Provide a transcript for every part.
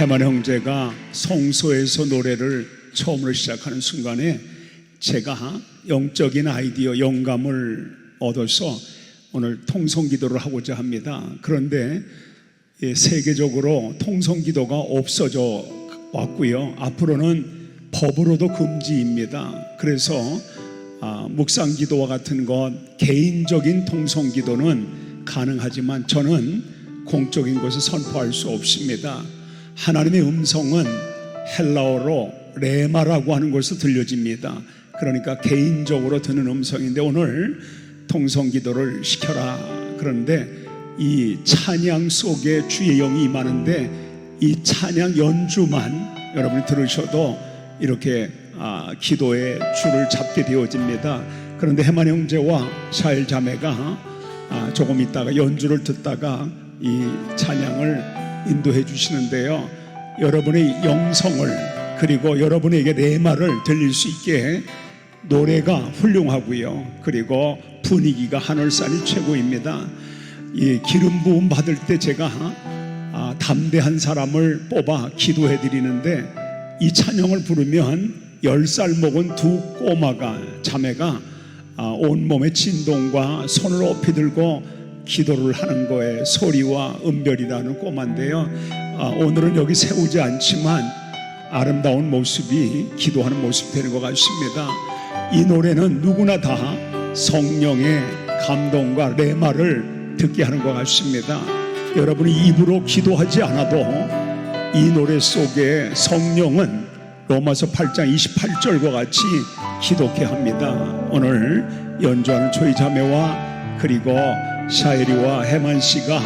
해만 형제가 성소에서 노래를 처음으로 시작하는 순간에 제가 영적인 아이디어, 영감을 얻어서 오늘 통성 기도를 하고자 합니다. 그런데 예, 세계적으로 통성 기도가 없어져 왔고요. 앞으로는 법으로도 금지입니다. 그래서 아, 묵상 기도와 같은 것, 개인적인 통성 기도는 가능하지만 저는 공적인 것을 선포할 수 없습니다. 하나님의 음성은 헬라어로 레마라고 하는 것으로 들려집니다. 그러니까 개인적으로 듣는 음성인데 오늘 통성 기도를 시켜라. 그런데 이 찬양 속에 주의 영이 임하는데 이 찬양 연주만 여러분이 들으셔도 이렇게 아, 기도의 줄을 잡게 되어집니다. 그런데 해만 형제와 샤일 자매가 아, 조금 있다가 연주를 듣다가 이 찬양을 인도해 주시는데요. 여러분의 영성을 그리고 여러분에게 내 말을 들릴 수 있게 노래가 훌륭하고요. 그리고 분위기가 하늘산이 최고입니다. 이 기름 부음 받을 때 제가 아, 담대한 사람을 뽑아 기도해 드리는데 이 찬양을 부르면 열 살 먹은 두 꼬마가 자매가 아, 온 몸의 진동과 손을 높이 들고 기도를 하는 거에 소리와 은별이라는 꼬마인데요. 아, 오늘은 여기 세우지 않지만 아름다운 모습이 기도하는 모습 되는 것 같습니다. 이 노래는 누구나 다 성령의 감동과 레마를 듣게 하는 것 같습니다. 여러분이 입으로 기도하지 않아도 이 노래 속에 성령은 로마서 8장 28절과 같이 기독해 합니다. 오늘 연주하는 조이 자매와 그리고 샤이리와 해만 씨가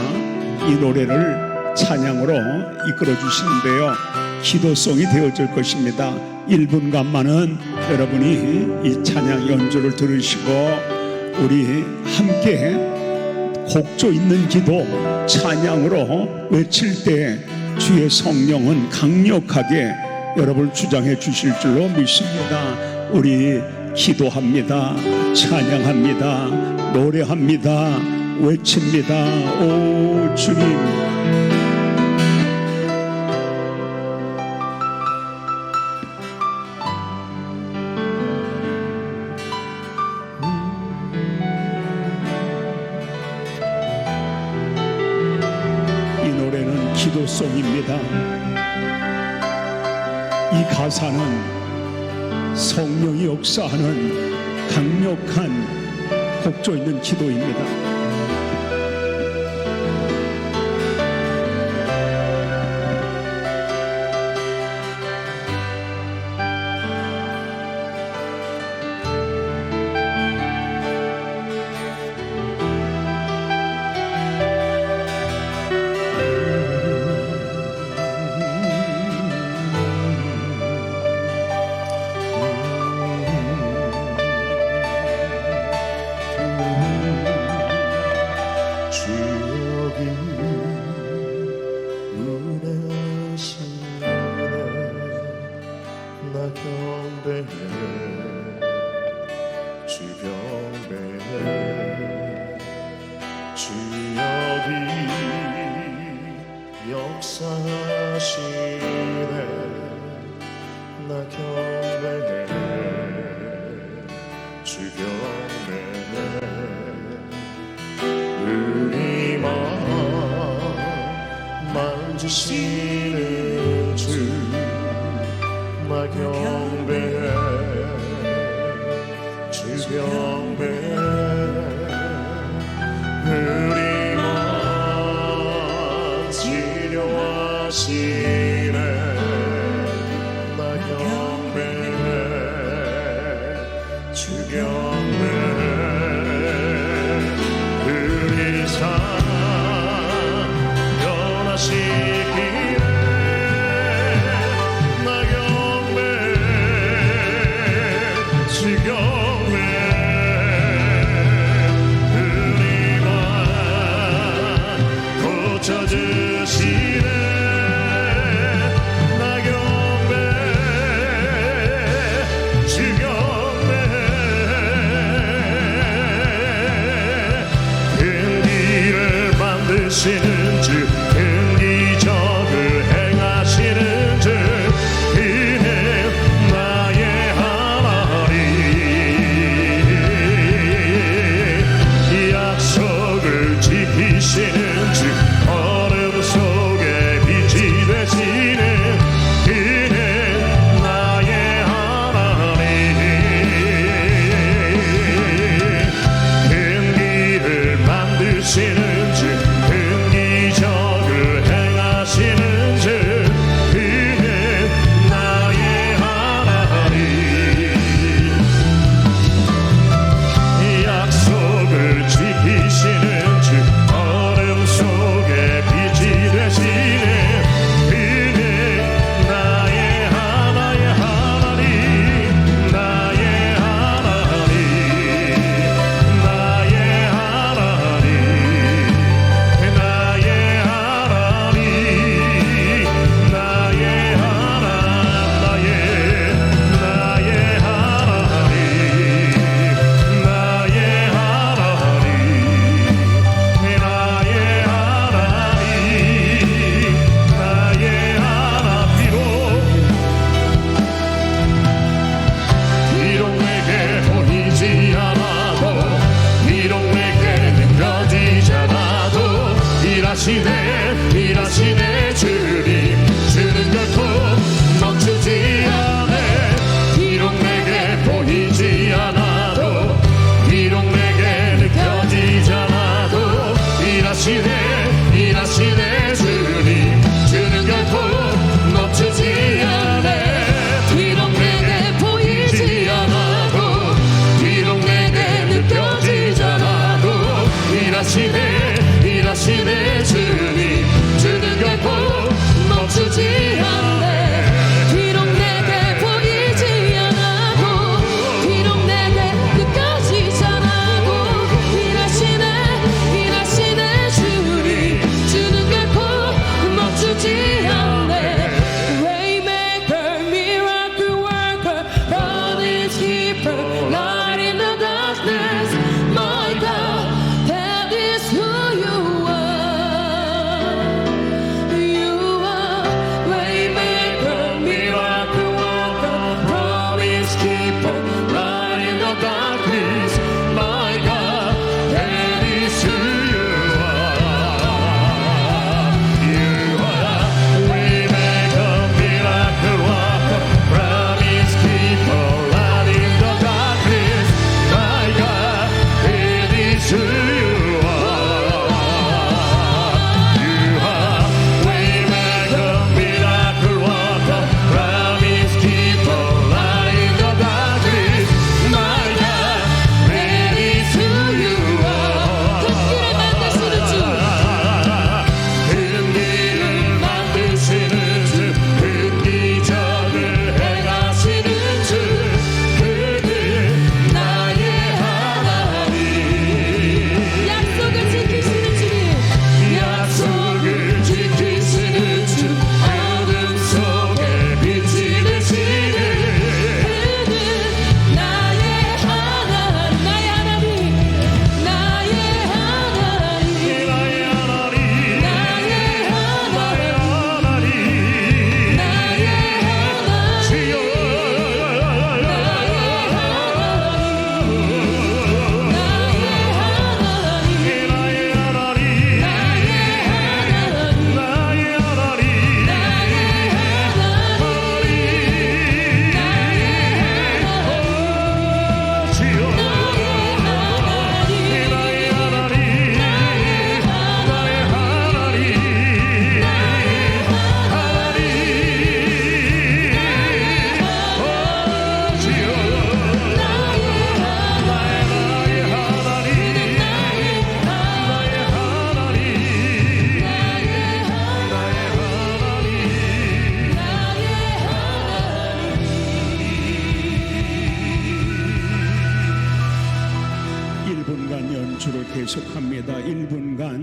이 노래를 찬양으로 이끌어 주시는데요. 기도송이 되어질 것입니다. 1분간만은 여러분이 이 찬양 연주를 들으시고 우리 함께 곡조 있는 기도 찬양으로 외칠 때 주의 성령은 강력하게 여러분을 주장해 주실 줄로 믿습니다. 우리 기도합니다. 찬양합니다. 노래합니다. 외칩니다. 오 주님. 이 노래는 기도송입니다. 이 가사는 성령이 역사하는 강력한 곡조 있는 기도입니다. 만지시는 주나 경배해 주 경배해 우리 맘 치료하시네. 나 경배해 주 경배해 경배해 우리만 고쳐주시네 나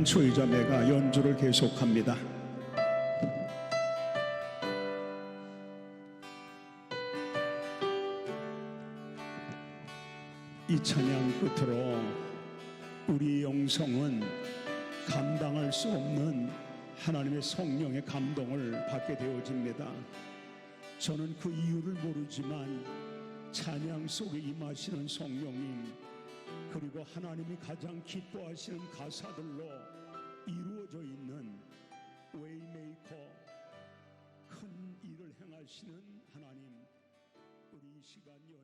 양초희 자매가 연주를 계속합니다. 이 찬양 끝으로 우리 영성은 감당할 수 없는 하나님의 성령의 감동을 받게 되어집니다. 저는 그 이유를 모르지만 찬양 속에 임하시는 성령님 그리고 하나님이 가장 기뻐하시는 가사들로 이루어져 있는 웨이메이커 큰 일을 행하시는 하나님 우리 이 시간 여